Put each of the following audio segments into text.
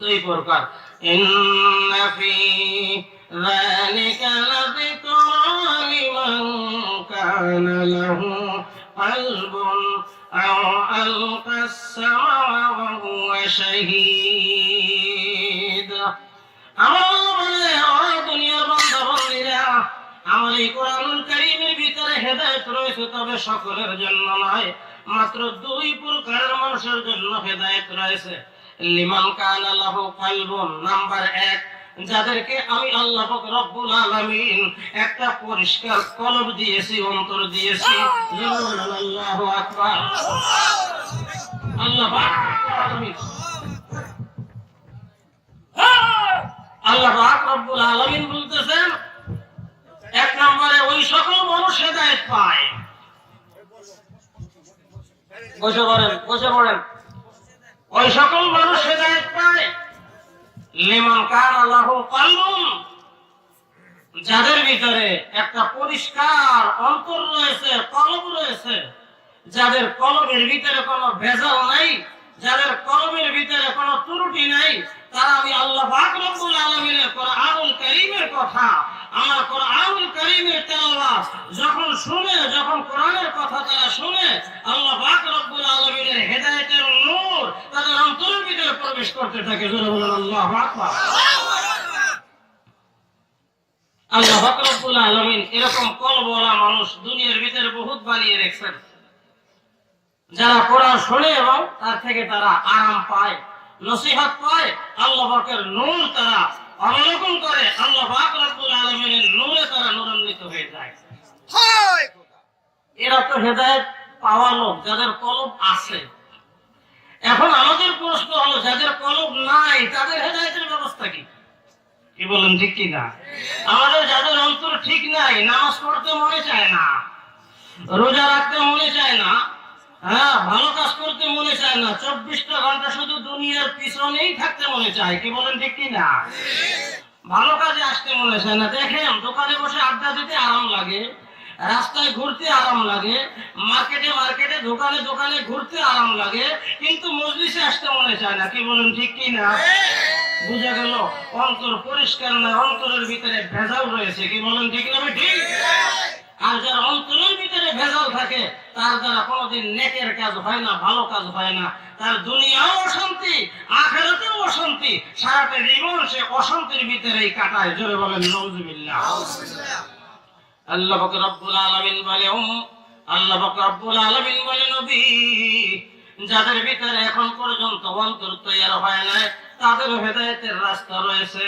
দুই প্রকার। আমার এই কোরআন কারিমের ভিতরে হেদায়ত রয়েছে, তবে সকলের জন্য নয়, মাত্র দুই প্রকারের মানুষের জন্য হেদায়ত রয়েছে। যাদেরকে আমি আল্লাহ রব্বুল আলামিন একটা পরিষ্কার কলব দিয়েছি, অন্তর দিয়েছি। আল্লাহু আল্লাহ পাক রব্বুল আলামিন বলতেছেন, এক নম্বরে ওই সকল মানুষ হেদায়েত পায়। বসে পড়েন বসে পড়েন। ওই সকল মানুষ হেদায়েত পায়। লিমান কান আল্লাহু কলবুন যাদের ভিতরে একটা পরিষ্কার অন্তর রয়েছে কলব রয়েছে, যাদের কলমের ভিতরে কোনো ভেজাল নাই, যাদের কলমের ভিতরে কোনো ত্রুটি নাই, তারা আমি আল্লাহ পাক রব্বুল আলামিনের কোরআনুল কারীমের কথা, আমার কোরআনুল কারীমের তেলাওয়াত যখন শুনে, যখন কোরআনের কথা তারা শুনে, আল্লাহ পাক রব্বুল আলামিনের হেদায়েতের নূর তাদের অন্তরের ভিতরে প্রবেশ করতে থাকে আল্লাহ আলামিন এরকম মানুষ দুনিয়ার ভিতরে বহুত বানিয়ে রেখেছেন। যারা কোরআন শোনে এবং তার থেকে তারা আরাম পায় নসিহত পায় আল্লাহ পাকের নূর তারা অবলোকন করে আল্লাহ পাক রব্বুল আলামিনের নূরে তারা নূরান্বিত হয়ে যায়। এরা তো হেদায়েত পাওয়া লোক যাদের কলব আছে। এখন আমাদের প্রশ্ন হলো, যাদের কলব নাই, তাদের হেদায়েতের ব্যবস্থা কি? কি বলেন, ঠিক কি না? আমাদের যাদের অন্তর ঠিক নাই, নামাজ পড়তে মনে চায় না, রোজা রাখতে মনে চায় না হ্যাঁ ভালো কাজ করতে মনে চায় না, চব্বিশটা ঘণ্টা শুধু দুনিয়ার পিছনেই থাকতে মনে চায়, কি বলেন, ঠিক কি না? ভালো কাজে আসতে মনে চায় না। দেখেন, দোকানে বসে আড্ডা দিতে আরাম লাগে। রাস্তায় ঘুরতে আরাম লাগে, মার্কেটে মার্কেটে, দোকানে দোকানে ঘুরতে আরাম লাগে, কিন্তু মজলিসে আসতে মনে চায় না। কি বলেন, ঠিক কি না? বুঝা গেল, অন্তর পরিষ্কার না, অন্তরের ভিতরে ভেজাল রয়েছে। কি বলেন, ঠিক না ঠিক। আর যার অন্তরের ভিতরে ভেজাল থাকে, তার দ্বারা কোনোদিন নেকের কাজ হয় না, ভালো কাজ হয় না। তার দুনিয়াও অশান্তি, আখেরাতেও অশান্তি, সারাটা জীবন সে অশান্তির ভিতরেই কাটায়। জোরে বলেন নওজুবিল্লাহ। আল্লাহ পাক রব্বুল আলামিন বলে উম আল্লাহ পাক রব্বুল আলামিন বলে নবী যাদের ভিতরে এখন পর্যন্ত অন্তর তৈরি হয় না তাদের হেদায়েতের রাস্তা রয়েছে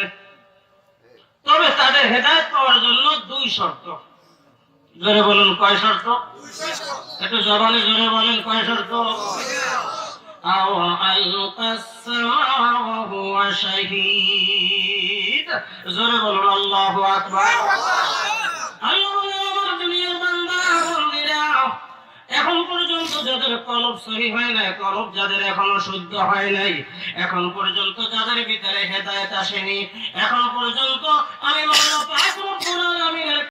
তবে তাদের হেদায়েত পাওয়ার জন্য দুই শর্ত জোরে বলুন কয় শর্ত একটু জবানে জোরে বলেন কয় শর্ত أو ألقى السماء وهو شهيد জোরে বলুন আল্লাহু বন্দিরা, এখন পর্যন্ত যাদের হয় নাই যাদের এখনও শুদ্ধ হয় নাই এখন পর্যন্ত যাদের ভিতরে হেদায়েত আসেনি এখন পর্যন্ত আমি